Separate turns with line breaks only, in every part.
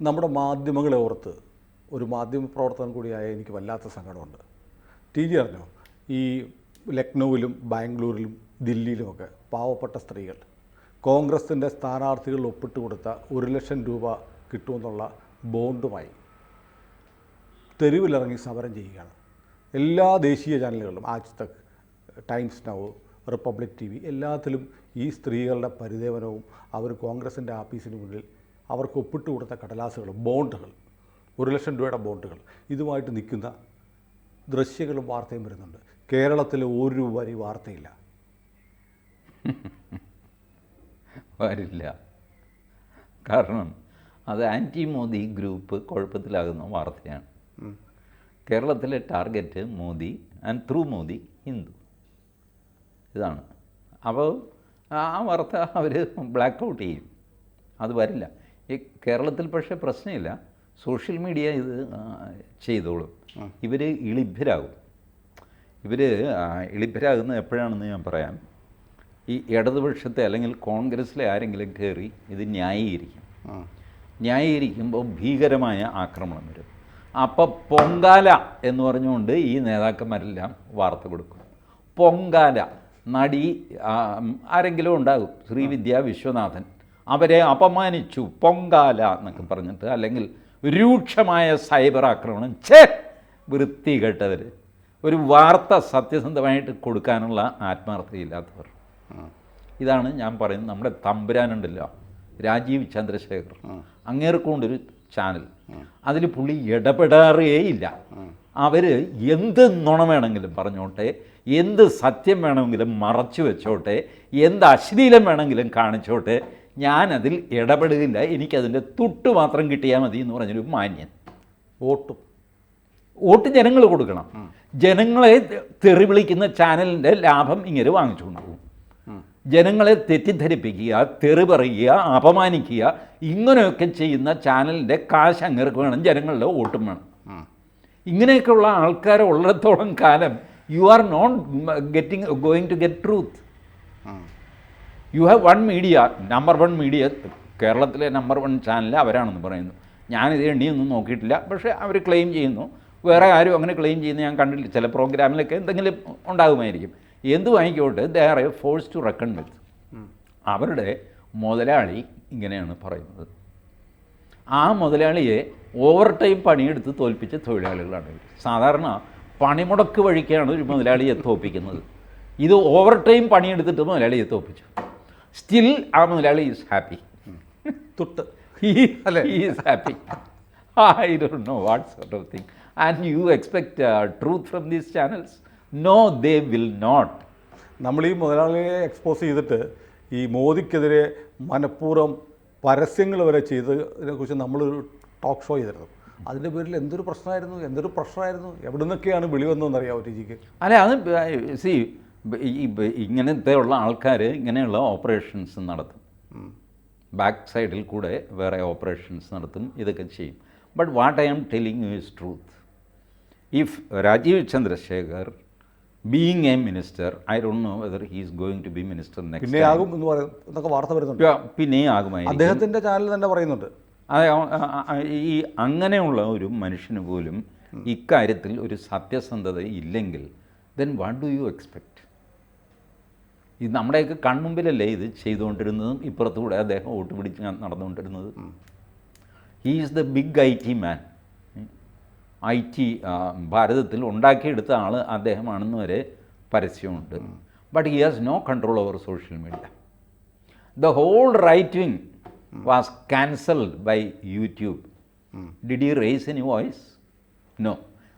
നമ്മുടെ മാധ്യമങ്ങളെ ഓർത്ത് ഒരു മാധ്യമ പ്രവർത്തനം കൂടിയായ എനിക്ക് വല്ലാത്ത സങ്കടമുണ്ട്. ടി ജി അറിഞ്ഞോ? ഈ ലക്നൗവിലും ബാംഗ്ലൂരിലും ദില്ലിയിലുമൊക്കെ പാവപ്പെട്ട സ്ത്രീകൾ കോൺഗ്രസിന്റെ സ്ഥാനാർത്ഥികൾ ഒപ്പിട്ട് കൊടുത്ത ഒരു ലക്ഷം രൂപ കിട്ടുമെന്നുള്ള ബോണ്ടുമായി തെരുവിലിറങ്ങി സമരം ചെയ്യുകയാണ്. എല്ലാ ദേശീയ ചാനലുകളിലും Aaj Tak Times Now Republic T V എല്ലാത്തിലും ഈ സ്ത്രീകളുടെ പരിദേവനവും അവർ കോൺഗ്രസിന്റെ ആഫീസിന് മുന്നിൽ അവർക്ക് ഒപ്പിട്ട് കൊടുത്ത കടലാസുകൾ ബോണ്ടുകൾ ഒരു ലക്ഷം രൂപയുടെ ബോണ്ടുകൾ. ഇതുമായിട്ട് നിൽക്കുന്ന ദൃശ്യങ്ങളും വാർത്തയും വരുന്നുണ്ട്. കേരളത്തിൽ ഒരു വരി വാർത്തയില്ല.
വരില്ല. കാരണം അത് ആന്റി മോദി ഗ്രൂപ്പ് കുഴപ്പത്തിലാകുന്ന വാർത്തയാണ്. കേരളത്തിലെ target Modi and through Modi Hindu. ഇതാണ്. അപ്പോൾ ആ വാർത്ത അവർ ബ്ലാക്ക് ഔട്ട് ചെയ്യും. അത് വരില്ല. ഈ കേരളത്തിൽ പക്ഷേ പ്രശ്നമില്ല. സോഷ്യൽ മീഡിയ ഇത് ചെയ്തോളും. ഇവർ ഇളിഭ്യരാകും. ഇവർ ഇളിഭ്യരാകുന്നത് എപ്പോഴാണെന്ന് ഞാൻ പറയാം. ഈ ഇടതുപക്ഷത്തെ അല്ലെങ്കിൽ കോൺഗ്രസ്സിലെ ആരെങ്കിലും കയറി ഇത് ന്യായീകരിക്കും. ന്യായീകരിക്കുമ്പോൾ ഭീകരമായ ആക്രമണം വരും. അപ്പോൾ പൊങ്കാല എന്ന് പറഞ്ഞുകൊണ്ട് ഈ നേതാക്കന്മാരെല്ലാം വാർത്ത കൊടുക്കും. പൊങ്കാല നടി ആരെങ്കിലും ഉണ്ടാകും. ശ്രീവിദ്യ വിശ്വനാഥൻ. അവരെ അപമാനിച്ചു പൊങ്കാല എന്നൊക്കെ പറഞ്ഞിട്ട് അല്ലെങ്കിൽ രൂക്ഷമായ സൈബർ ആക്രമണം. ഛേ വൃത്തികെട്ടവർ ഒരു വാർത്ത സത്യസന്ധമായിട്ട് കൊടുക്കാനുള്ള ആത്മാർത്ഥതയില്ലാത്തവർ. ഇതാണ് ഞാൻ പറയുന്നത്. നമ്മുടെ തമ്പുരാനുണ്ടല്ലോ രാജീവ് ചന്ദ്രശേഖർ. അങ്ങേർക്കൊണ്ടൊരു ചാനൽ. അതിൽ പുള്ളി ഇടപെടാറേയില്ല. അവർ എന്ത് നുണ വേണമെങ്കിലും പറഞ്ഞോട്ടെ എന്ത് സത്യം വേണമെങ്കിലും മറച്ചു വെച്ചോട്ടെ എന്ത് അശ്ലീലം വേണമെങ്കിലും കാണിച്ചോട്ടെ ഞാനതിൽ ഇടപെടുകയില്ല. എനിക്കതിന്റെ തൊട്ട് മാത്രം കിട്ടിയാൽ മതി എന്ന് പറഞ്ഞൊരു മാന്യൻ.
വോട്ട്.
വോട്ട് ജനങ്ങൾ കൊടുക്കണം. ജനങ്ങളെ തെറി വിളിക്കുന്ന ചാനലിന്റെ ലാഭം ഇങ്ങനെ വാങ്ങിച്ചുകൊണ്ട് പോകും ജനങ്ങളെ തെറ്റിദ്ധരിപ്പിക്കുക തെറി പറയുക അപമാനിക്കുക ഇങ്ങനെയൊക്കെ ചെയ്യുന്ന ചാനലിന്റെ കാശ് അങ്ങേർക്ക് വേണം ജനങ്ങളുടെ വോട്ടും വേണം. ഇങ്ങനെയൊക്കെയുള്ള ആൾക്കാരെ ഉള്ളിടത്തോളം കാലം you are not getting going to get truth you have one media number one media കേരളത്തിലെ നമ്പർ വൺ ചാനൽ അവരാണെന്ന് പറയുന്നു. ഞാനിത് എണ്ണിയൊന്നും നോക്കിയിട്ടില്ല. പക്ഷേ അവർ ക്ലെയിം ചെയ്യുന്നു. വേറെ ആരും അങ്ങനെ ക്ലെയിം ചെയ്യുന്ന ഞാൻ കണ്ടിട്ടില്ല. ചില പ്രോഗ്രാമിലൊക്കെ എന്തെങ്കിലും ഉണ്ടാകുമായിരിക്കും. എന്ത് വാങ്ങിക്കോട്ടെ they are a force to reckon with അവരുടെ മുതലാളി ഇങ്ങനെയാണ് പറയുന്നത്. ആ മുതലാളിയെ ഓവർ ടൈം പണിയെടുത്ത് തോൽപ്പിച്ച തൊഴിലാളികളാണ് സാധാരണ പണിമുടക്ക് വഴിക്കാണ് ഒരു മുതലാളിയെ തോൽപ്പിക്കുന്നത്. ഇത് ഓവർ ടൈം പണിയെടുത്തിട്ട് മുതലാളിയെ തോൽപ്പിച്ചു. സ്റ്റിൽ ആ മുതലാളി ഈസ് ഹാപ്പി
തൊട്ട്
he happy is happy. I don't know what sort of thing. And you expect uh, truth from these channels? No, they will not.
നമ്മൾ ഈ മുതലാളിയെ എക്സ്പോസ് ചെയ്തിട്ട് ഈ മോദിക്കെതിരെ മനഃപൂർവം പരസ്യങ്ങൾ വരെ ചെയ്തതിനെക്കുറിച്ച് നമ്മളൊരു ടോക്ക് ഷോ ചെയ്തിരുന്നു അതിന്റെ പേരിൽ എന്തൊരു പ്രശ്നമായിരുന്നു എന്തൊരു പ്രശ്നമായിരുന്നു എവിടെ നിന്നൊക്കെയാണ് വിളി വന്നതെന്ന് അറിയാമോ ടിജിക്ക്
അല്ല അത് സി ഈ ഇങ്ങനത്തെ ഉള്ള ആൾക്കാർ ഇങ്ങനെയുള്ള ഓപ്പറേഷൻസ് നടത്തും. ബാക്ക് സൈഡിൽ കൂടെ വേറെ ഓപ്പറേഷൻസ് നടത്തും ഇതൊക്കെ ചെയ്യും. But what I am telling you is truth if Rajeev Chandrasekhar being a minister I don't know whether he is going to be minister
പിന്നെ ആകും എന്ന് എന്നൊക്കെ വാർത്ത വരുന്നുണ്ട്.
ആകുമായിരിക്കും.
അദ്ദേഹത്തിന്റെ ചാനൽ തന്നെ പറയുന്നുണ്ട്.
ഈ അങ്ങനെയുള്ള ഒരു മനുഷ്യന് പോലും ഇക്കാര്യത്തിൽ ഒരു സത്യസന്ധത ഇല്ലെങ്കിൽ then what do you expect ഇത് നമ്മുടെയൊക്കെ കൺമുമ്പിലല്ലേ ഇത് ചെയ്തുകൊണ്ടിരുന്നതും ഇപ്പുറത്തുകൂടെ അദ്ദേഹം വോട്ട് പിടിച്ച് ന- നടന്നുകൊണ്ടിരുന്നത് he is the big I T man I T ഭാരതത്തിൽ ഉണ്ടാക്കിയെടുത്ത ആൾ അദ്ദേഹമാണെന്ന് വരെ പരസ്യമുണ്ട്. But he has no control over social media the whole right wing was cancelled by YouTube did he raise any voice no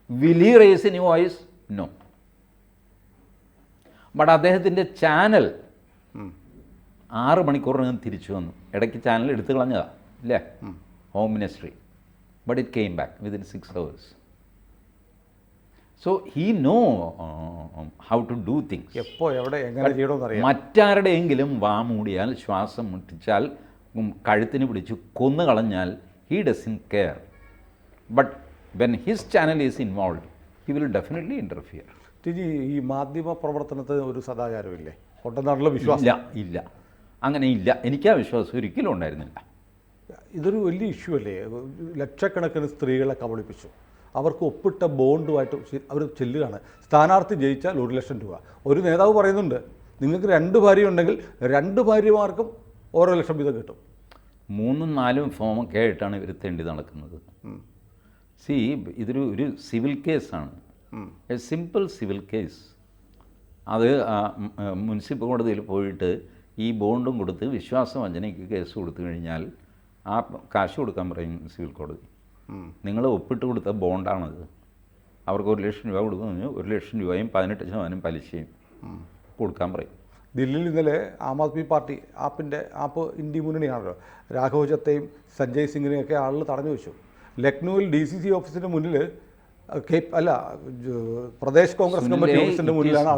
will he raise any voice No. But അദ്ദേഹത്തിന്റെ channel ആറ് മണിക്കൂറിനകം തിരിച്ചു വന്നു. ഇടയ്ക്ക് ചാനൽ എടുത്തു കളഞ്ഞതാണ് ഇല്ലേ? Home ministry but it came back within six hours so he know how to do things
എപ്പോൾ എവിടെ എങ്ങനെ
മറ്റാരുടെയെങ്കിലും വാ മൂടിയാൽ ശ്വാസം മുട്ടിച്ചാൽ കഴുത്തിന് പിടിച്ച് കൊന്നു കളഞ്ഞാൽ he doesn't care but when his channel is involve he will definitely interfere
TG ഈ മാധ്യമ പ്രവർത്തനത്തിന് ഒരു സദാചാരമില്ലേ? ഉണ്ടെന്നാണല്ലോ വിശ്വാസം.
ഇല്ല ഇല്ല. അങ്ങനെ ഇല്ല. എനിക്ക് ആ വിശ്വാസം ഒരിക്കലും ഉണ്ടായിരുന്നില്ല.
ഇതൊരു വലിയ ഇഷ്യൂ അല്ലേ? ലക്ഷക്കണക്കിന് സ്ത്രീകളെ കബളിപ്പിച്ചു. അവർക്ക് ഒപ്പിട്ട ബോണ്ടുമായിട്ട് അവർ ചെല്ലുകയാണ്. സ്ഥാനാർത്ഥി ജയിച്ചാൽ ഒരു ലക്ഷം രൂപ. ഒരു നേതാവ് പറയുന്നുണ്ട് നിങ്ങൾക്ക് രണ്ട് ഭാര്യ ഉണ്ടെങ്കിൽ രണ്ട് ഭാര്യമാർക്കും ഓരോ ലക്ഷം വീതം കിട്ടും.
മൂന്നും നാലും ഫോമൊക്കെ ആയിട്ടാണ് ഇവർ തെണ്ടി നടക്കുന്നത്. സി ഇതൊരു ഒരു സിവിൽ കേസാണ്. A simple civil case. അത് മുനിസിപ്പൽ കോടതിയിൽ പോയിട്ട് ഈ ബോണ്ടും കൊടുത്ത് വിശ്വാസവഞ്ചനയ്ക്ക് കേസ് കൊടുത്തു കഴിഞ്ഞാൽ ആ കാശ് കൊടുക്കാൻ പറയും സിവിൽ കോടതി. നിങ്ങൾ ഒപ്പിട്ട് കൊടുത്ത ബോണ്ടാണത്. അവർക്ക് ഒരു ലക്ഷം രൂപ കൊടുക്കുന്നു ഒരു ലക്ഷം രൂപയും പതിനെട്ട് ശതമാനം പലിശയും കൊടുക്കാൻ പറയും.
ദില്ലിയിൽ ഇന്നലെ ആം ആദ്മി പാർട്ടി ആപ്പിന്റെ ആപ്പ് ഇന്ത്യ മുന്നണിയാണല്ലോ. രാഘവ് ചത്തയും സഞ്ജയ് സിംഗിനെയൊക്കെ ആളുകൾ തടഞ്ഞു വെച്ചു. ലക്നൌവിൽ ഡി സി സി ഓഫീസിന്റെ മുന്നിൽ അല്ല പ്രദേശ് കോൺഗ്രസ് കമ്മിറ്റി മുന്നിലാണ്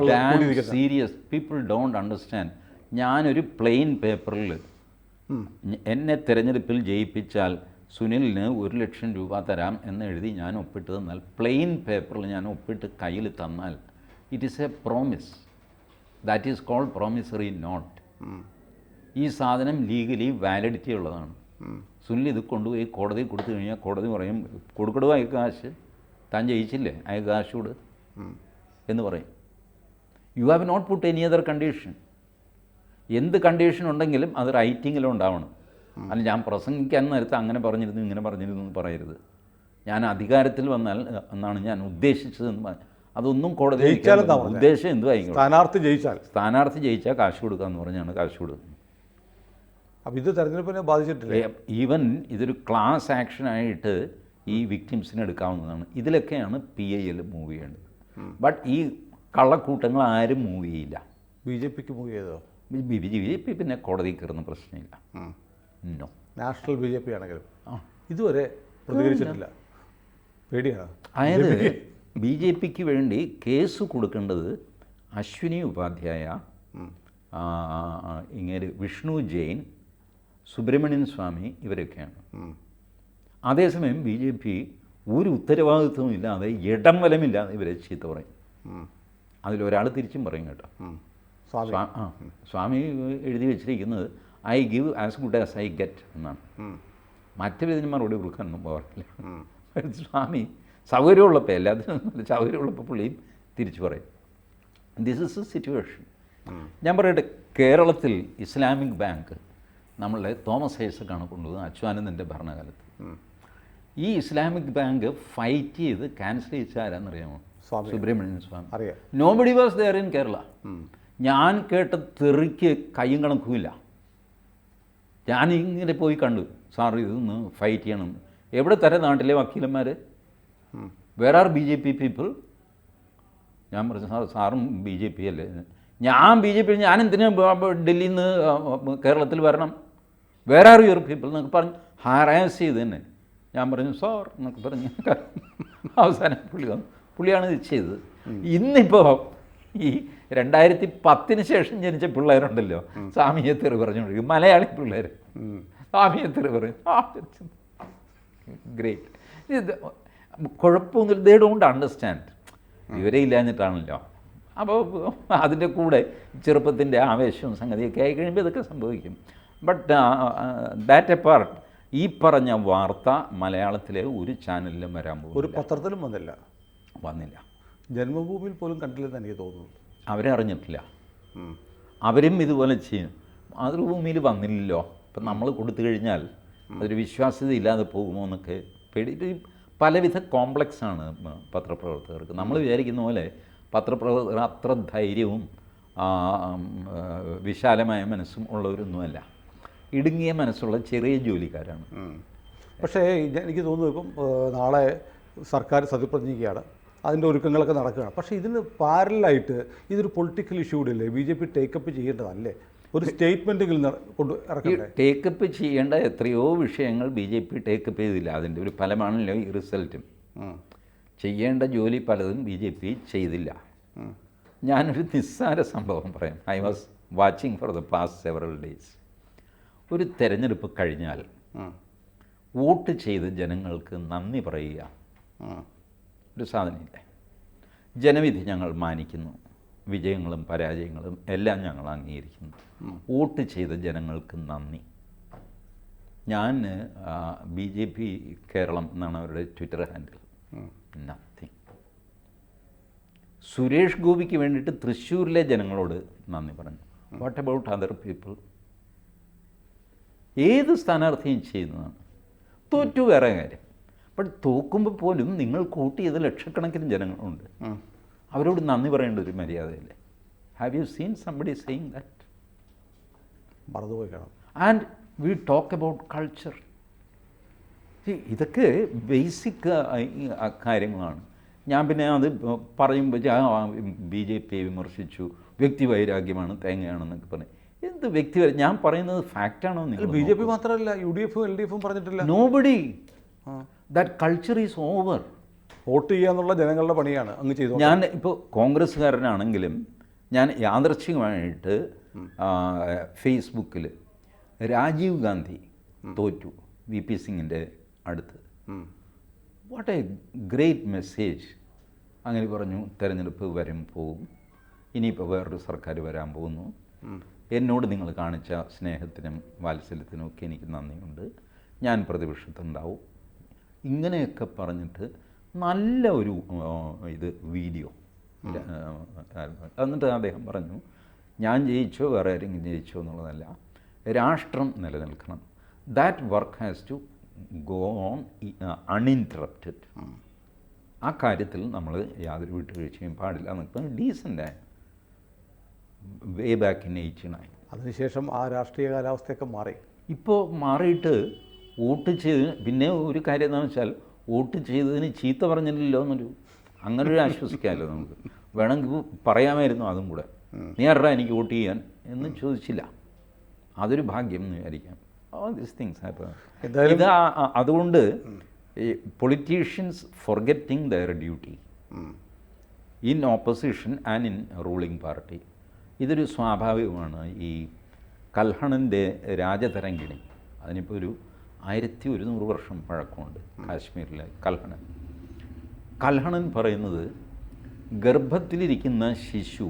സീരിയസ് പീപ്പിൾ ഡോണ്ട് അണ്ടർസ്റ്റാൻഡ് ഞാനൊരു പ്ലെയിൻ പേപ്പറിൽ എന്നെ തിരഞ്ഞെടുപ്പിൽ ജയിപ്പിച്ചാൽ സുനിലിന് ഒരു ലക്ഷം രൂപ തരാം എന്ന് എഴുതി ഞാൻ ഒപ്പിട്ട് തന്നാൽ പ്ലെയിൻ പേപ്പറിൽ ഞാൻ ഒപ്പിട്ട് കയ്യിൽ തന്നാൽ it is a promise that is called promissory note ഈ സാധനം ലീഗലി വാലിഡിറ്റി ഉള്ളതാണ്. സുനിൽ ഇത് കൊണ്ടുപോയി കോടതി കൊടുത്തു കഴിഞ്ഞാൽ കോടതി പറയും കൊടുക്കടുവായി കാശ്? താൻ ജയിച്ചില്ലേ? അയക്ക് കാശ് കൊടു എന്ന് പറയും. You have not put any other condition എന്ത് കണ്ടീഷൻ ഉണ്ടെങ്കിലും അത് റൈറ്റിങ്ങിലും ഉണ്ടാവണം. അല്ല ഞാൻ പ്രസംഗിക്കാൻ നേരത്തെ അങ്ങനെ പറഞ്ഞിരുന്നു ഇങ്ങനെ പറഞ്ഞിരുന്നു എന്ന് പറയരുത്. ഞാൻ അധികാരത്തിൽ വന്നാൽ എന്നാണ് ഞാൻ ഉദ്ദേശിച്ചതെന്ന് പറഞ്ഞു അതൊന്നും കോടതി? ഉദ്ദേശം എന്തും ആയിക്കോട്ടെ
സ്ഥാനാർത്ഥി ജയിച്ചാൽ.
സ്ഥാനാർത്ഥി ജയിച്ചാൽ കാശ് കൊടുക്കാമെന്ന് പറഞ്ഞാണ് കാശ് കൊടുക്കുന്നത്
അപ്പോൾ ഇത് തെരഞ്ഞെടുപ്പിനെ ബാധിച്ചിട്ടില്ല?
ഈവൻ ഇതൊരു ക്ലാസ് ആക്ഷനായിട്ട് ഈ വിക്ടിംസിനെ എടുക്കാവുന്നതാണ്. ഇതിലൊക്കെയാണ് പി ഐ എൽ മൂവ് ചെയ്യേണ്ടത്. ബട്ട് ഈ കള്ളക്കൂട്ടങ്ങൾ ആരും മൂവ് ചെയ്യില്ല.
ബി ജെ പിക്ക് മൂവ് ചെയ്തോ?
ബി ബി ജെ പി പിന്നെ കോടതി കയറുന്ന പ്രശ്നമില്ല. No
national B J P ആണെങ്കിലും. ഇതുവരെ പ്രതികരിച്ചിട്ടില്ല. പേടിയാണ്?
അതായത് ബി ജെ പിക്ക് വേണ്ടി കേസ് കൊടുക്കേണ്ടത് അശ്വിനി ഉപാധ്യായ ഇങ്ങനെ വിഷ്ണു ജെയിൻ സുബ്രഹ്മണ്യൻ സ്വാമി ഇവരൊക്കെയാണ്. അതേസമയം ബി ജെ പി ഒരു ഉത്തരവാദിത്വവും ഇല്ലാതെ ഇടം വലമില്ലാതെ ഇവരെ ചീത്ത പറയും. അതിലൊരാൾ തിരിച്ചും പറയും കേട്ടോ.
സ്വാമി.
എഴുതി വെച്ചിരിക്കുന്നത് I give as good as I get എന്നാണ്. മറ്റൊരിതിന് മറുപടി കൊടുക്കാനൊന്നും പോകാറില്ല. സ്വാമി സൗകര്യമുള്ളപ്പോൾ എല്ലാത്തിനും സൗകര്യമുള്ളപ്പോൾ പുള്ളിയും തിരിച്ചു പറയും. ദിസ് ഇസ് എ സിറ്റുവേഷൻ ഞാൻ പറയട്ടെ കേരളത്തിൽ ഇസ്ലാമിക് ബാങ്ക് നമ്മളുടെ തോമസ് ഐസക്കാണ് കൊണ്ടുപോകുന്നത് അച്യുതാനന്ദന്റെ ഭരണകാലത്ത്. ഈ ഇസ്ലാമിക് ബാങ്ക് ഫൈറ്റ് ചെയ്ത് ക്യാൻസൽ ചെയ്ത ആരാന്നറിയാമോ. സുബ്രഹ്മണ്യൻ സ്വാമി.
അറിയാം.
Nobody was there in Kerala ഞാൻ കേട്ട തെറിക്ക് കയ്യും കണക്കുമില്ല ഞാൻ ഇങ്ങനെ പോയി കണ്ടു. സാർ ഇതൊന്ന് ഫൈറ്റ് ചെയ്യണം. എവിടെ തരം നാട്ടിലെ വക്കീലന്മാർ where are B J P people ഞാൻ പറഞ്ഞു സാർ സാറും ബി ജെ പി അല്ലേ? ഞാൻ ബി ജെ പി ഞാൻ എന്തിനാ ഡൽഹിയിൽ നിന്ന് കേരളത്തിൽ വരണം? വേർ ആർ യുവർ പീപ്പിൾ എന്നൊക്കെ പറഞ്ഞ് ഹാരാസ് ചെയ്ത് തന്നെ ഞാൻ പറഞ്ഞു സോർ എന്നൊക്കെ പറഞ്ഞ് അവസാനം പുള്ളി വന്നു. പുള്ളിയാണ് ഇത് ചെയ്തത്. ഇന്നിപ്പോൾ ഈ രണ്ടായിരത്തി പത്തിന് ശേഷം ജനിച്ച പിള്ളേരുണ്ടല്ലോ. സ്വാമിയെ തെറി പറഞ്ഞുകൊണ്ടിരിക്കും. മലയാളി പിള്ളേർ സ്വാമിയെ തെറി പറയും ഗ്രേറ്റ് ഇത് കുഴപ്പമൊന്നുമില്ല ദേ ഡോണ്ട് അണ്ടർസ്റ്റാൻഡ് ഇവരെ ഇല്ലാഞ്ഞിട്ടാണല്ലോ. അപ്പോൾ അതിന്റെ കൂടെ ചെറുപ്പത്തിന്റെ ആവേശവും സംഗതിയൊക്കെ ആയി കഴിയുമ്പോൾ ഇതൊക്കെ സംഭവിക്കും. ബട്ട് ദാറ്റ് എ പാർട്ട് ഈ പറഞ്ഞ വാർത്ത മലയാളത്തിലെ ഒരു ചാനലിലും വരാൻ പോകും ഒരു
പത്രത്തിലും വന്നില്ല.
വന്നില്ല.
ജന്മഭൂമിയിൽ പോലും കണ്ടില്ലെന്ന് എനിക്ക് തോന്നുന്നു
അവരെ അറിഞ്ഞിട്ടില്ല. അവരും ഇതുപോലെ ചെയ്യും. മാതൃഭൂമിയിൽ വന്നില്ലല്ലോ. ഇപ്പം നമ്മൾ കൊടുത്തു കഴിഞ്ഞാൽ അതൊരു വിശ്വാസ്യത ഇല്ലാതെ പോകുമോ എന്നൊക്കെ പേടി പലവിധ കോംപ്ലക്സ് ആണ് പത്രപ്രവർത്തകർക്ക്. നമ്മൾ വിചാരിക്കുന്ന പോലെ പത്രപ്രവർത്തകർ അത്ര ധൈര്യവും വിശാലമായ മനസ്സും ഉള്ളവരൊന്നുമല്ല. ഇടുങ്ങിയ മനസ്സുള്ള ചെറിയ ജോലിക്കാരാണ്.
പക്ഷേ എനിക്ക് തോന്നുന്നു ഇപ്പം നാളെ സർക്കാർ സത്യപ്രതിജ്ഞയ്ക്കാണ് അതിന്റെ ഒരുക്കങ്ങളൊക്കെ നടക്കുകയാണ്. പക്ഷേ ഇതിന് പാരലായിട്ട് ഇതൊരു പൊളിറ്റിക്കൽ ഇഷ്യൂ കൂടെ അല്ലേ B J P take up ചെയ്യേണ്ടതല്ലേ? ഒരു സ്റ്റേറ്റ്മെന്റെങ്കിലും കൊണ്ട് ഇറക്കണ്ടേ?
ടേക്കപ്പ് ചെയ്യേണ്ട എത്രയോ വിഷയങ്ങൾ ബി ജെ പി ടേക്കപ്പ് ചെയ്തില്ല. അതിന്റെ ഒരു ഫലമാണല്ലോ ഈ റിസൾട്ടും. ചെയ്യേണ്ട ജോലി പലതും ബി ജെ പി ചെയ്തില്ല. ഞാനൊരു നിസ്സാര സംഭവം പറയാം. I was watching for the past several days ഒരു തെരഞ്ഞെടുപ്പ് കഴിഞ്ഞാൽ വോട്ട് ചെയ്ത് ജനങ്ങൾക്ക് നന്ദി പറയുക. ഒരു സാധനമില്ല? ജനവിധി ഞങ്ങൾ മാനിക്കുന്നു. വിജയങ്ങളും പരാജയങ്ങളും എല്ലാം ഞങ്ങൾ അംഗീകരിക്കുന്നു. വോട്ട് ചെയ്ത ജനങ്ങൾക്ക് നന്ദി. ഞാൻ ബി ജെ പി കേരളം എന്നാണ് അവരുടെ ട്വിറ്റർ ഹാൻഡിൽ. നത്തിങ് സുരേഷ് ഗോപിക്ക് വേണ്ടിയിട്ട് തൃശ്ശൂരിലെ ജനങ്ങളോട് നന്ദി പറഞ്ഞു. വാട്ട് അബൌട്ട് അതർ പീപ്പിൾ ഏത് സ്ഥാനാർത്ഥിയും ചെയ്യുന്നതാണ്. തോറ്റു വേറെ കാര്യം. ബട്ട് തോക്കുമ്പോൾ പോലും നിങ്ങൾ കൂട്ടിയത് ലക്ഷക്കണക്കിന് ജനങ്ങളുണ്ട്. അവരോട് നന്ദി പറയേണ്ട ഒരു മര്യാദയില്ലേ? Have you seen somebody saying that
മറന്നുപോയി കാണാം
and we talk about culture ഇതൊക്കെ ബേസിക് കാര്യങ്ങളാണ്. ഞാൻ പിന്നെ അത് പറയുമ്പോൾ ബി ജെ പിയെ വിമർശിച്ചു. വ്യക്തി വൈരാഗ്യമാണ് തേങ്ങയാണെന്നൊക്കെ പറഞ്ഞു. എന്ത് വ്യക്തി ഞാൻ പറയുന്നത് ഫാക്റ്റാണോ നിങ്ങൾ
ബി ജെ പി മാത്രമല്ല യു ഡി എഫും എൽ ഡി എഫും പറഞ്ഞിട്ടില്ല.
Nobody. That culture is over
vote ചെയ്യുക എന്നുള്ള ജനങ്ങളുടെ പണിയാണ് അങ്ങ് ചെയ്തു
ഞാൻ ഇപ്പോൾ കോൺഗ്രസ്സുകാരനാണെങ്കിലും ഞാൻ യാദർച്ഛികമായിട്ട് ഫേസ്ബുക്കിൽ രാജീവ് ഗാന്ധി തോറ്റു വി പി സിംഗിന്റെ അടുത്ത്. വാട്ട് എ ഗ്രേറ്റ് മെസ്സേജ് അങ്ങനെ പറഞ്ഞു തെരഞ്ഞെടുപ്പ് വരും പോവും. ഇനിയിപ്പോൾ വേറൊരു സർക്കാർ വരാൻ പോകുന്നു. എന്നോട് നിങ്ങൾ കാണിച്ച സ്നേഹത്തിനും വാത്സല്യത്തിനും ഒക്കെ എനിക്ക് നന്ദിയുണ്ട്. ഞാൻ പ്രതിപക്ഷത്തുണ്ടാവും. ഇങ്ങനെയൊക്കെ പറഞ്ഞിട്ട് നല്ല ഒരു ഇത് വീഡിയോ. എന്നിട്ട് അദ്ദേഹം പറഞ്ഞു ഞാൻ ജയിച്ചോ വേറെ ആരെങ്കിലും ജയിച്ചോ എന്നുള്ളതല്ല രാഷ്ട്രം നിലനിൽക്കണം. That work has to go on uninterrupted ആ കാര്യത്തിൽ നമ്മൾ യാതൊരു വിട്ടുവീഴ്ചയും പാടില്ല എന്നൊക്കെ decent way back in eighty nine
അതിനുശേഷം ആ രാഷ്ട്രീയ കാലാവസ്ഥയൊക്കെ മാറി.
ഇപ്പോൾ മാറിയിട്ട് വോട്ട് ചെയ്ത് പിന്നെ ഒരു കാര്യം എന്താണെന്ന് വെച്ചാൽ വോട്ട് ചെയ്തതിന് ചീത്ത പറഞ്ഞില്ലല്ലോ എന്നൊരു അങ്ങനെ ഒരു ആശ്വസിക്കാമല്ലോ നമുക്ക്. വേണമെങ്കിൽ പറയാമായിരുന്നു അതും കൂടെ. നീ ആരുടെ എനിക്ക് വോട്ട് ചെയ്യാൻ എന്ന് ചോദിച്ചില്ല. അതൊരു ഭാഗ്യം എന്ന് വിചാരിക്കാം. ഓൾ ദീസ് തിങ്സ് ഇത് അതുകൊണ്ട് ഈ politicians forgetting their duty in opposition and in ruling party ഇതൊരു സ്വാഭാവികമാണ്. ഈ കൽഹണന്റെ രാജതരംഗിണി. അതിനിപ്പോൾ ഒരു ആയിരത്തി ഒരുന്നൂറ് വർഷം പഴക്കമുണ്ട് കാശ്മീരിലെ കൽഹണൻ. കൽഹണൻ പറയുന്നത് ഗർഭത്തിലിരിക്കുന്ന ശിശു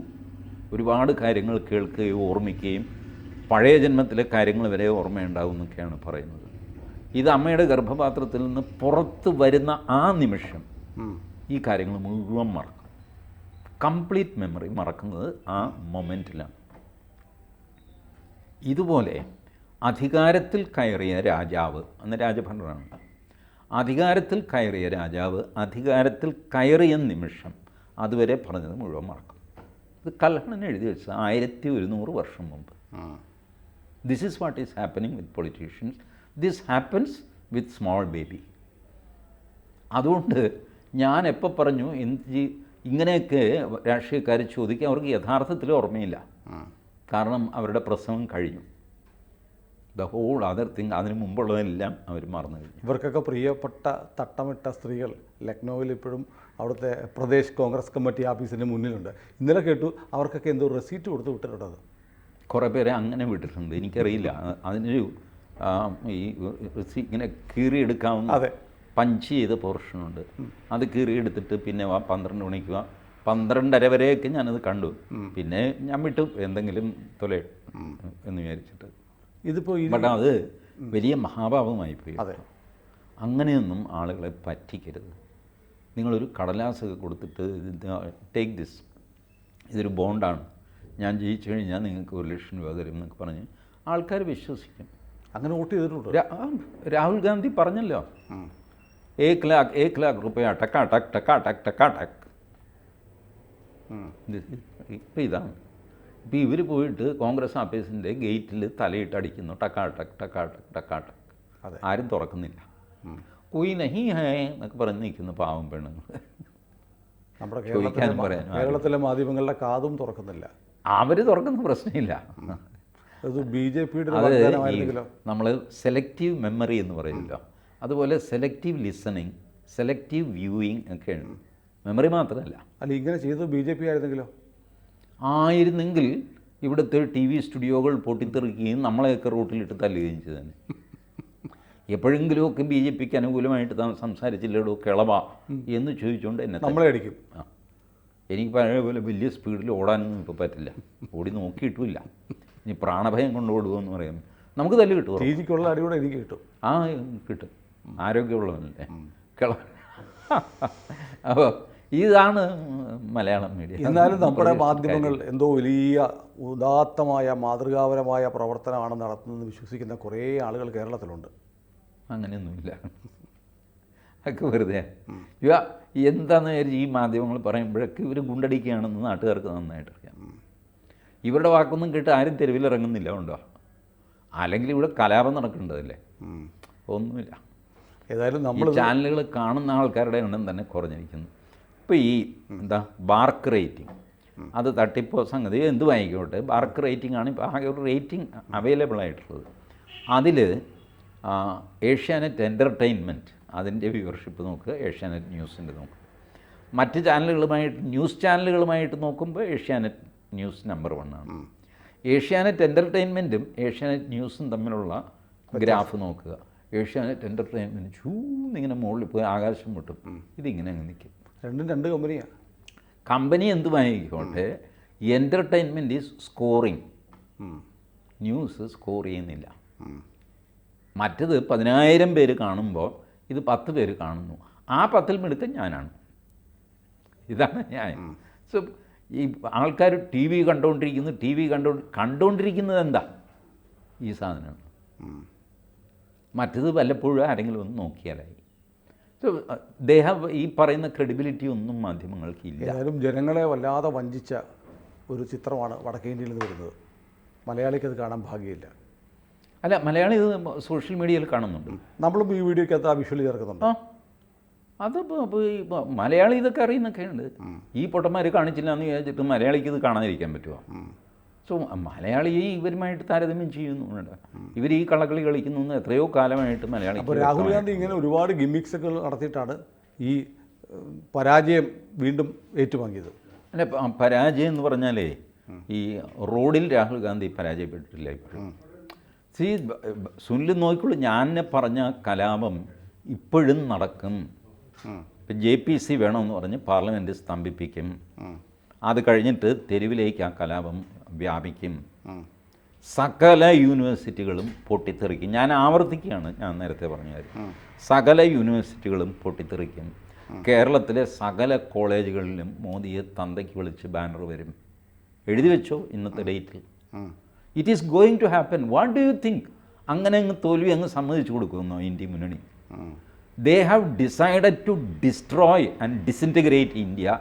ഒരുപാട് കാര്യങ്ങൾ കേൾക്കുകയും ഓർമ്മിക്കുകയും പഴയ ജന്മത്തിലെ കാര്യങ്ങൾ വരെ ഓർമ്മയുണ്ടാവും എന്നൊക്കെയാണ് പറയുന്നത്. ഇത് അമ്മയുടെ ഗർഭപാത്രത്തിൽ നിന്ന് പുറത്ത് വരുന്ന ആ നിമിഷം ഈ കാര്യങ്ങൾ മുഴുവൻ മറക്കും. കംപ്ലീറ്റ് മെമ്മറി മറക്കുന്നത് ആ മൊമെന്റിലാണ് ഇതുപോലെ അധികാരത്തിൽ കയറിയ രാജാവ് അന്ന് രാജഭരണമാണ്. അധികാരത്തിൽ കയറിയ രാജാവ് അധികാരത്തിൽ കയറിയ നിമിഷം അതുവരെ പറഞ്ഞത് മുഴുവൻ മറക്കും. ഇത് കൽഹണൻ എഴുതി വെച്ചത് ആയിരത്തി ഒരുന്നൂറ് വർഷം മുമ്പ്. This is what is happening with politicians this happens with small baby അതുകൊണ്ട് ഞാൻ എപ്പോൾ പറഞ്ഞു എന്ത് ചെയ്- ഇങ്ങനെയൊക്കെ രാഷ്ട്രീയക്കാർ ചോദിക്കാൻ അവർക്ക് യഥാർത്ഥത്തിൽ ഓർമ്മയില്ല. കാരണം അവരുടെ പ്രസവം കഴിഞ്ഞു. ദ ഹോൾ അതർ തിങ് അതിന് മുമ്പുള്ളതെല്ലാം അവർ മറന്നു കഴിഞ്ഞു.
ഇവർക്കൊക്കെ പ്രിയപ്പെട്ട തട്ടമിട്ട സ്ത്രീകൾ ലക്നൌവിൽ ഇപ്പോഴും അവിടുത്തെ പ്രദേശ് കോൺഗ്രസ് കമ്മിറ്റി ആഫീസിന്റെ മുന്നിലുണ്ട്. ഇന്നലെ കേട്ടു അവർക്കൊക്കെ എന്തോ റെസീറ്റ് കൊടുത്ത് വിട്ടിട്ടുണ്ടത്
കുറേ പേരെ അങ്ങനെ വിട്ടിട്ടുണ്ട്. എനിക്കറിയില്ല. അതിനൊരു ഈ റിസി- ഇങ്ങനെ കീറിയെടുക്കാവുന്ന
അതെ.
പഞ്ച് ചെയ്ത പോർഷനുണ്ട് അത് കീറി എടുത്തിട്ട് പിന്നെ വാ പന്ത്രണ്ട് മണിക്ക് വാ. പന്ത്രണ്ടര വരെയൊക്കെ ഞാനത് കണ്ടു. പിന്നെ ഞാൻ വിട്ടു. എന്തെങ്കിലും തൊല എന്ന് വിചാരിച്ചിട്ട്.
ഇതിപ്പോൾ
ബട്ട് അത് വലിയ മഹാഭാവമായി പോയി. അങ്ങനെയൊന്നും ആളുകളെ പറ്റിക്കരുത്. നിങ്ങളൊരു കടലാസൊക്കെ കൊടുത്തിട്ട് ടേക്ക് ദിസ് ഇതൊരു ബോണ്ടാണ്. ഞാൻ ജയിച്ചു കഴിഞ്ഞാൽ നിങ്ങൾക്ക് ഒരു ലക്ഷം രൂപ തരും എന്നൊക്കെ പറഞ്ഞ് ആൾക്കാർ വിശ്വസിക്കും.
അങ്ങനെ വോട്ട് ചെയ്തിട്ടുണ്ട്.
രാഹുൽ ഗാന്ധി പറഞ്ഞല്ലോ. ഏക് लाख एक लाख रुपया टका टक टका टक टका टक। ഇപ്പം ഇതാണ്. ഇപ്പം ഇവർ പോയിട്ട് കോൺഗ്രസ് ഓഫീസിന്റെ ഗേറ്റിൽ തലയിട്ട് അടിക്കുന്നു ടക്കാ ടക്ക് ടക്കാ ടക്ക് ടക്കാ. ആരും തുറക്കുന്നില്ല. കൊയ് നഹി ഹേ എന്നൊക്കെ പറഞ്ഞ് നിൽക്കുന്നു പാവം പെണ്ണുങ്ങൾ
നമ്മുടെ കേരളത്തിലെ. കേരളത്തിലെ മാധ്യമങ്ങളുടെ കാതും തുറക്കുന്നില്ല.
അവർ തുറക്കുന്ന പ്രശ്നമില്ല.
അത് ബി ജെ പിയുടെ
നമ്മൾ സെലക്റ്റീവ് മെമ്മറി എന്ന് പറയുമല്ലോ. അതുപോലെ സെലക്റ്റീവ് ലിസണിങ് സെലക്റ്റീവ് വ്യൂയിങ് ഒക്കെയാണ്. മെമ്മറി മാത്രമല്ല.
അല്ല ഇങ്ങനെ ചെയ്തത് ബി ജെ പി ആയിരുന്നെങ്കിലോ?
ആയിരുന്നെങ്കിൽ ഇവിടുത്തെ ടി വി സ്റ്റുഡിയോകൾ പൊട്ടിത്തെറിക്കുകയും നമ്മളെയൊക്കെ റൂട്ടിലിട്ട് തല്ലുകയും ചെയ്തേനെ. എപ്പോഴെങ്കിലുമൊക്കെ ബി ജെ പിക്ക് അനുകൂലമായിട്ട് താൻ സംസാരിച്ചില്ലടോ കിളവ എന്ന് ചോദിച്ചുകൊണ്ട് എന്നെ
നമ്മളെ അടിക്കും.
ആ. എനിക്ക് പഴയ പോലെ വലിയ സ്പീഡിൽ ഓടാനൊന്നും ഇപ്പോൾ പറ്റില്ല. ഓടി നോക്കിയിട്ടുമില്ല. ഇനി പ്രാണഭയം കൊണ്ട് ഓടുമോ എന്ന് പറയും നമുക്ക് തല്ല് കിട്ടുമോ
ടി അടി കൂടെ എനിക്ക് കിട്ടും.
ആ കിട്ടും. ആരോഗ്യമുള്ളവനല്ലേ? കിള അപ്പോൾ ഇതാണ് മലയാളം മീഡിയ.
എന്നാലും നമ്മുടെ മാധ്യമങ്ങൾ എന്തോ വലിയ ഉദാത്തമായ മാതൃകാപരമായ പ്രവർത്തനമാണ് നടത്തുന്നതെന്ന് വിശ്വസിക്കുന്ന കുറേ ആളുകൾ കേരളത്തിലുണ്ട്.
അങ്ങനെയൊന്നുമില്ല. അതൊക്കെ വെറുതെ. ഇവ എന്താന്ന് വിചാരിച്ച് ഈ മാധ്യമങ്ങൾ പറയുമ്പോഴൊക്കെ ഇവർ ഗുണ്ടടിക്കുകയാണെന്ന് നാട്ടുകാർക്ക് നന്നായിട്ട് അറിയാം. ഇവരുടെ വാക്കൊന്നും കേട്ട് ആരും തെരുവിലിറങ്ങുന്നില്ല ഉണ്ടോ അല്ലെങ്കിൽ ഇവിടെ കലാപം നടക്കേണ്ടതല്ലേ? ഒന്നുമില്ല.
ഏതായാലും നമ്മൾ
ചാനലുകൾ കാണുന്ന ആൾക്കാരുടെ എണ്ണം തന്നെ കുറഞ്ഞിരിക്കുന്നു. ഇപ്പോൾ ഈ എന്താ ബാർക്ക് റേറ്റിംഗ് അത് തട്ടിപ്പോ സംഗതി എന്ത് വാങ്ങിക്കോട്ടെ? ബാർക്ക് റേറ്റിംഗ് ആണ് ഇപ്പോൾ ആകെ ഒരു റേറ്റിംഗ് അവൈലബിൾ ആയിട്ടുള്ളത്. അതിൽ ഏഷ്യാനെറ്റ് എന്റർടൈൻമെന്റ് അതിന്റെ വ്യൂവർഷിപ്പ് നോക്കുക ഏഷ്യാനെറ്റ് ന്യൂസിന്റെ നോക്കുക മറ്റ് ചാനലുകളുമായിട്ട് ന്യൂസ് ചാനലുകളുമായിട്ട് നോക്കുമ്പോൾ ഏഷ്യാനെറ്റ് ന്യൂസ് നമ്പർ വൺ ആണ്. ഏഷ്യാനെറ്റ് എന്റർടൈൻമെന്റും ഏഷ്യാനെറ്റ് ന്യൂസും തമ്മിലുള്ള ഗ്രാഫ് നോക്കുക. ഏഷ്യാനെറ്റ് എന്റർടൈൻമെന്റ് ചൂന്നിങ്ങനെ മുകളിൽ പോയി ആകാശം മുട്ടും ഇതിങ്ങനെ അങ്ങ് നിൽക്കും
രണ്ടും രണ്ട് കമ്പനിയാണ്
കമ്പനി എന്ത് വാങ്ങിക്കോട്ടെ entertainment is scoring news score ചെയ്യുന്നില്ല. മറ്റത് പതിനായിരം പേര് കാണുമ്പോൾ ഇത് പത്ത് പേര് കാണുന്നു. ആ പത്തിൽ മിടുക്കൻ ഞാനാണ്. ഇതാണ് ഞാൻ. സോ ഈ ആൾക്കാർ ടി വി കണ്ടുകൊണ്ടിരിക്കുന്നു ടി വി കണ്ടു കണ്ടുകൊണ്ടിരിക്കുന്നത് എന്താ? ഈ സാധനമാണ്. മറ്റത് വല്ലപ്പോഴും ആരെങ്കിലും ഒന്ന് നോക്കിയാലായി. ദേഹം ഈ പറയുന്ന ക്രെഡിബിലിറ്റി ഒന്നും മാധ്യമങ്ങൾക്ക് ഇല്ല.
ഏതായാലും ജനങ്ങളെ വല്ലാതെ വഞ്ചിച്ച ഒരു ചിത്രമാണ് വടക്കേ ഇന്ത്യയിൽ നിന്ന് വരുന്നത്. മലയാളിക്ക് അത് കാണാൻ ഭാഗ്യമില്ല.
അല്ല മലയാളി ഇത് സോഷ്യൽ മീഡിയയിൽ കാണുന്നുണ്ട്.
നമ്മളും ഈ വീഡിയോയ്ക്കകത്ത് ആ വിഷ്വൽ ചേർക്കുന്നുണ്ട്.
ആ ഇപ്പൊ മലയാളി ഇതൊക്കെ അറിയുന്നൊക്കെ ഉണ്ട് ഈ പൊട്ടന്മാർ കാണിച്ചില്ല എന്ന് വിചാരിച്ചിട്ട് മലയാളിക്ക് ഇത് കാണാതിരിക്കാൻ പറ്റുമോ സോ മലയാളിയെ ഇവരുമായിട്ട് താരതമ്യം ചെയ്യുന്നുണ്ട്. ഇവർ ഈ കളകളി കളിക്കുന്നു എത്രയോ കാലമായിട്ട് മലയാളി
അപ്പോൾ രാഹുൽ ഗാന്ധി ഇങ്ങനെ ഒരുപാട് ഗിമ്മിക്സൊക്കെ നടത്തിയിട്ടാണ് ഈ പരാജയം വീണ്ടും ഏറ്റുവാങ്ങിയത്.
അല്ല പരാജയം എന്ന് പറഞ്ഞാലേ ഈ റോഡിൽ രാഹുൽ ഗാന്ധി പരാജയപ്പെട്ടിട്ടില്ല ഇപ്പോഴും. സി സുനിൽ നോക്കിക്കോളൂ ഞാൻ പറഞ്ഞ കലാപം ഇപ്പോഴും നടക്കും. ഇപ്പം ജെ പി സി വേണമെന്ന് പറഞ്ഞ് പാർലമെന്റ് സ്തംഭിപ്പിക്കും. അത് കഴിഞ്ഞിട്ട് തെരുവിലേക്ക് ആ കലാപം വ്യാപിക്കും. സകല യൂണിവേഴ്സിറ്റികളും പൊട്ടിത്തെറിക്കും. ഞാൻ ആവർത്തിക്കുകയാണ് ഞാൻ നേരത്തെ പറഞ്ഞ കാര്യം. സകല യൂണിവേഴ്സിറ്റികളും പൊട്ടിത്തെറിക്കും. കേരളത്തിലെ സകല കോളേജുകളിലും മോദിയെ തന്തയ്ക്ക് വിളിച്ച് ബാനർ വരും. എഴുതി വെച്ചോ ഇന്നത്തെ ഡേറ്റിൽ. It is going to happen what do you think അങ്ങനെ അങ്ങ് തോൽവി അങ്ങ് സമ്മതിച്ചു കൊടുക്കുന്നു ഇന്ത്യ മുന്നണി. They have decided to destroy and disintegrate India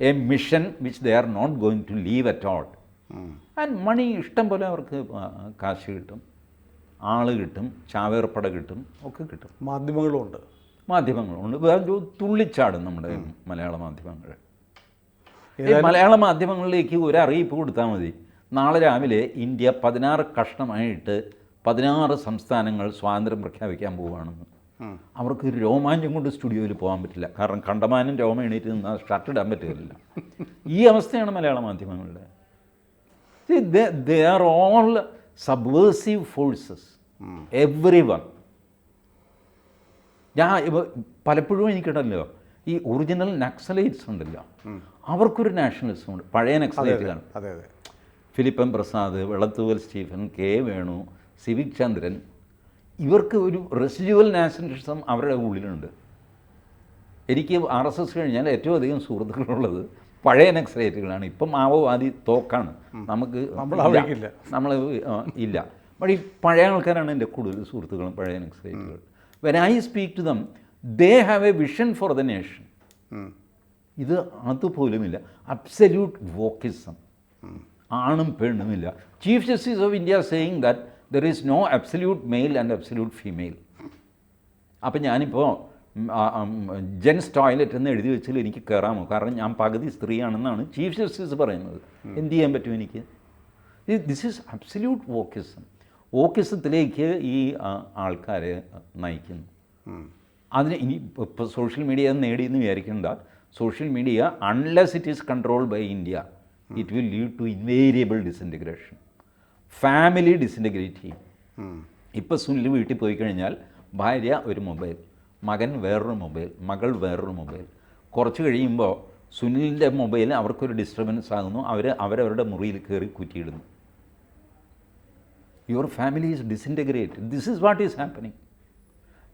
a mission which they are not going to leave at all and money ഇഷ്ടം പോലെ അവർക്ക് കാശ് കിട്ടും. ആൾ കിട്ടും ചാവേർപ്പട കിട്ടും ഒക്കെ കിട്ടും.
മാധ്യമങ്ങളും ഉണ്ട്.
മാധ്യമങ്ങളുണ്ട്. വേറെ തുള്ളിച്ചാടും നമ്മുടെ മലയാള മാധ്യമങ്ങൾ. മലയാള മാധ്യമങ്ങളിലേക്ക് ഒരു അറിയിപ്പ് കൊടുത്താൽ മതി. നാളെ രാവിലെ ഇന്ത്യ പതിനാറ് കഷ്ണമായിട്ട് പതിനാറ് സംസ്ഥാനങ്ങൾ സ്വാതന്ത്ര്യം പ്രഖ്യാപിക്കാൻ പോവുകയാണെന്ന് അവർക്ക് രോമാഞ്ചം കൊണ്ട് സ്റ്റുഡിയോയിൽ പോകാൻ പറ്റില്ല. കാരണം കണ്ടമാനം രോമ എണീറ്റ് നിന്ന് ഷർട്ട് ഇടാൻ പറ്റുകയില്ല. ഈ അവസ്ഥയാണ് മലയാള മാധ്യമങ്ങളുടെ. They are all subversive forces every one ഞാൻ പലപ്പോഴും എനിക്കിടല്ലോ ഈ ഒറിജിനൽ നക്സലൈറ്റ്സ് ഉണ്ടല്ലോ അവർക്കൊരു നാഷണലിസം ഉണ്ട്. പഴയ
അതെ
ഫിലിപ്പൻ പ്രസാദ് വെള്ളത്തൂവൽ സ്റ്റീഫൻ കെ വേണു സിവിക് ചന്ദ്രൻ ഇവർക്ക് ഒരു റെസിജുവൽ നാഷണലിസം അവരുടെ ഉള്ളിലുണ്ട്. എനിക്ക് ആർ എസ് എസ് കഴിഞ്ഞാൽ ഏറ്റവും അധികം സുഹൃത്തുക്കളുള്ളത് പഴയ നക്സലൈറ്റുകളാണ് ഇപ്പം മാവോവാദി തോക്കാണ്. നമുക്ക്
നമ്മൾ
ഇല്ല. പക്ഷേ ഈ പഴയ ആൾക്കാരാണ് എന്റെ കൂടുതൽ സുഹൃത്തുക്കളും പഴയ നക്സലൈറ്റുകൾ when I speak to them they have a vision for the nation ഇത് അതുപോലുമില്ല അബ്സല്യൂട്ട് വോക്കിസം ആണും പെണ്ണുമില്ല. Chief justice of India saying that there is no absolute male and absolute female അപ്പം ഞാനിപ്പോൾ ജെൻസ് ടോയ്ലറ്റ് എന്ന് എഴുതി വെച്ചാൽ എനിക്ക് കയറാമോ? കാരണം ഞാൻ പകുതി സ്ത്രീയാണെന്നാണ് ചീഫ് ജസ്റ്റിസ് പറയുന്നത്. എന്ത് ചെയ്യാൻ പറ്റും എനിക്ക്? ദിസ് ഈസ് അബ്സല്യൂട്ട് വോക്കിസം വോക്കിസത്തിലേക്ക് ഈ ആൾക്കാരെ നയിക്കുന്നു. അതിന് ഇനി ഇപ്പോൾ സോഷ്യൽ മീഡിയ നേടിയെന്ന് വിചാരിക്കേണ്ട. Social media unless it is control by India it will lead to invariable disintegration family disintegrate ചെയ്യും. ഇപ്പോൾ സുനിൽ വീട്ടിൽ പോയി കഴിഞ്ഞാൽ ഭാര്യ ഒരു മൊബൈൽ. മകൻ വേറൊരു മൊബൈൽ മകൾ വേറൊരു മൊബൈൽ കുറച്ച് കഴിയുമ്പോൾ സുനിലിന്റെ മൊബൈൽ അവർക്കൊരു ഡിസ്റ്റർബൻസ് ആകുന്നു. അവർ അവരവരുടെ മുറിയിൽ കയറി കുറ്റിയിടുന്നു. Your family is disintegrate this is what is happening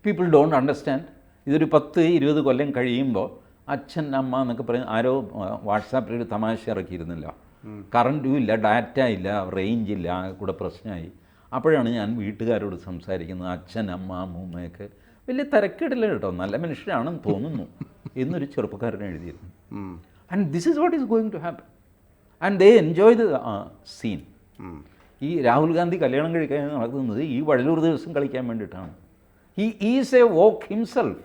people don't understand ഇതൊരു പത്ത് ഇരുപത് കൊല്ലം കഴിയുമ്പോൾ അച്ഛൻ അമ്മ എന്നൊക്കെ പറയും ആരോ വാട്സാപ്പിൽ ഒരു തമാശ ഇറക്കിയിരുന്നില്ല. കറണ്ടും ഇല്ല ഡാറ്റ ഇല്ല റേഞ്ച് ഇല്ല കൂടെ പ്രശ്നമായി. അപ്പോഴാണ് ഞാൻ വീട്ടുകാരോട് സംസാരിക്കുന്നത് അച്ഛൻ അമ്മ അമ്മൂമ്മയൊക്കെ വലിയ തിരക്കേടില്ല കേട്ടോ. നല്ല മനുഷ്യരാണെന്ന് തോന്നുന്നു. എന്നൊരു ചെറുപ്പക്കാരൻ എഴുതിയിരുന്നു. And this is what is going to happen and they enjoy the scene ഈ രാഹുൽ ഗാന്ധി കല്യാണം കഴിക്കാൻ നടക്കുന്നത്. ഈ വഴലൂർ ദിവസം കളിക്കാൻ വേണ്ടിയിട്ടാണ്. He is a woke himself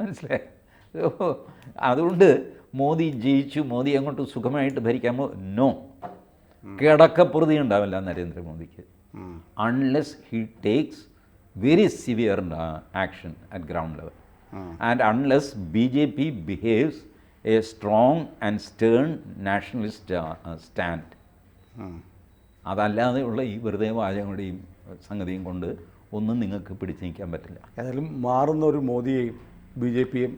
മനസ്സിലായി? അതുകൊണ്ട് മോദി ജയിച്ചു മോദി അങ്ങോട്ട് സുഖമായിട്ട് ഭരിക്കാമോ? നോ കിടക്കപ്പുറതി ഉണ്ടാവില്ല നരേന്ദ്രമോദിക്ക്. Unless he takes very severe action at ground level and unless B J P behaves a strong and stern nationalist stand അതല്ലാതെയുള്ള ഈ വെറുതെ വാചകങ്ങളുടെയും സംഗതിയും കൊണ്ട് ഒന്നും നിങ്ങൾക്ക് പിടിച്ചു നിൽക്കാൻ പറ്റില്ല.
ഏതായാലും മാറുന്ന ഒരു മോദിയെയും ബി ജെ പിയും.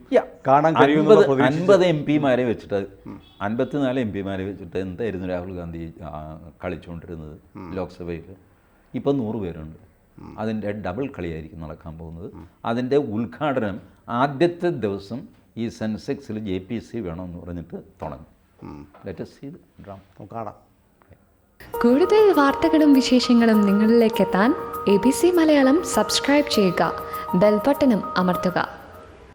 കാണാൻ പ്രതീക്ഷ
അൻപത് എം പിമാരെ വെച്ചിട്ട് അൻപത്തിനാല് എം പിമാരെ വെച്ചിട്ട് എന്തായിരുന്നു രാഹുൽ ഗാന്ധി കളിച്ചുകൊണ്ടിരുന്നത് ലോക്സഭയിൽ ഇപ്പം നൂറ് പേരുണ്ട്. അതിന്റെ ഡബിൾ കളിയായിരിക്കും നടക്കാൻ പോകുന്നത്. അതിന്റെ ഉദ്ഘാടനം ആദ്യത്തെ ദിവസം ഈ സെൻസെക്സിൽ ജെ പി സി വേണമെന്ന് പറഞ്ഞിട്ട് തുടങ്ങും. ലെറ്റ് സീ ഡ്രാം
നമുക്ക് കാണാം
കൂടുതൽ വാർത്തകളും വിശേഷങ്ങളും നിങ്ങളിലേക്ക് എത്താൻ A B C Malayalam subscribe ചെയ്യുക. ബെൽബട്ടനും അമർത്തുക.